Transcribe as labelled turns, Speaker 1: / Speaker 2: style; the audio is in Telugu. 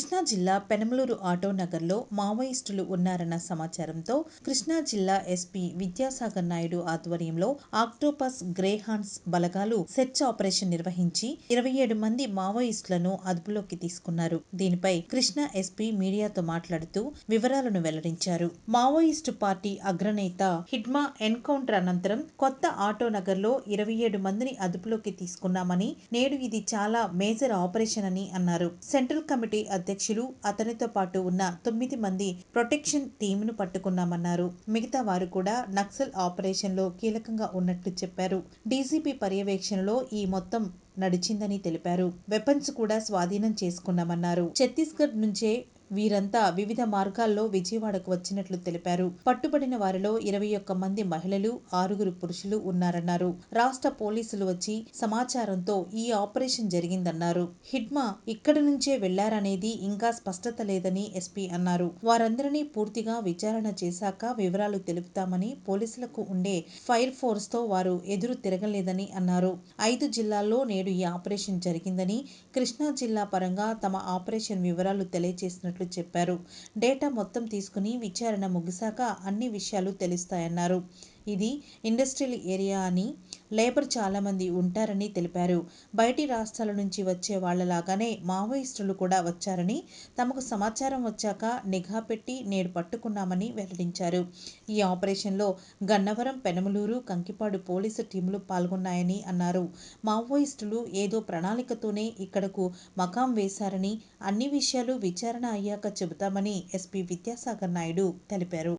Speaker 1: కృష్ణా జిల్లా పెనమలూరు ఆటో నగర్లో మావోయిస్టులు ఉన్నారన్న సమాచారంతో కృష్ణా జిల్లా ఎస్పీ విద్యాసాగర్ నాయుడు ఆధ్వర్యంలో ఆక్టోపస్ గ్రేహాన్స్ బలగాలు సెర్చ్ ఆపరేషన్ నిర్వహించి ఇరవై ఏడు మంది మావోయిస్టులను అదుపులోకి తీసుకున్నారు. దీనిపై కృష్ణా ఎస్పీ మీడియాతో మాట్లాడుతూ వివరాలను వెల్లడించారు. మావోయిస్టు పార్టీ అగ్రనేత హిడ్మా ఎన్కౌంటర్ అనంతరం కొత్త ఆటో నగర్లో ఇరవై ఏడు మందిని అదుపులోకి తీసుకున్నామని నేడు ఇది చాలా మేజర్ ఆపరేషన్ అని అన్నారు. సెంట్రల్ కమిటీ అధ్యక్షులు అతనితో పాటు ఉన్న తొమ్మిది మంది ప్రొటెక్షన్ టీంను పట్టుకున్నామన్నారు. మిగతా వారు కూడా నక్సల్ ఆపరేషన్లో కీలకంగా ఉన్నట్లు చెప్పారు. డీసీపీ పర్యవేక్షణలో ఈ మొత్తం నడిచిందని తెలిపారు. వెపన్స్ కూడా స్వాధీనం చేసుకున్నామన్నారు. ఛత్తీస్గఢ్ నుంచే వీరంతా వివిధ మార్గాల్లో విజయవాడకు వచ్చినట్లు తెలిపారు. పట్టుబడిన వారిలో ఇరవై ఒక్క మంది మహిళలు ఆరుగురు పురుషులు ఉన్నారన్నారు. రాష్ట్ర పోలీసులు వచ్చి సమాచారంతో ఈ ఆపరేషన్ జరిగిందన్నారు. హిడ్మా ఇక్కడి నుంచే వెళ్ళారనేది ఇంకా స్పష్టత లేదని ఎస్పీ అన్నారు. వారందరినీ పూర్తిగా విచారణ చేశాక వివరాలు తెలుపుతామని పోలీసులకు ఉండే ఫైర్ ఫోర్స్తో వారు ఎదురు తిరగలేదని అన్నారు. ఐదు జిల్లాల్లో నేడు ఈ ఆపరేషన్ జరిగిందని కృష్ణా జిల్లా పరంగా తమ ఆపరేషన్ వివరాలు తెలియజేసినట్లు చెప్పారు. డేటా మొత్తం తీసుకుని విచారణ ముగిశాక అన్ని విషయాలు తెలుస్తాయన్నారు. ఇది ఇండస్ట్రియల్ ఏరియా అని లేబర్ చాలామంది ఉంటారని తెలిపారు. బయటి రాష్ట్రాల నుంచి వచ్చే వాళ్ళలాగానే మావోయిస్టులు కూడా వచ్చారని తమకు సమాచారం వచ్చాక నిఘా పెట్టి నేడు పట్టుకున్నామని వెల్లడించారు. ఈ ఆపరేషన్లో గన్నవరం పెనమలూరు కంకిపాడు పోలీసు టీంలు పాల్గొన్నాయని అన్నారు. మావోయిస్టులు ఏదో ప్రణాళికతోనే ఇక్కడకు మకాం వేశారని అన్ని విషయాలు విచారణ అయ్యాక చెబుతామని ఎస్పీ విద్యాసాగర్ నాయుడు తెలిపారు.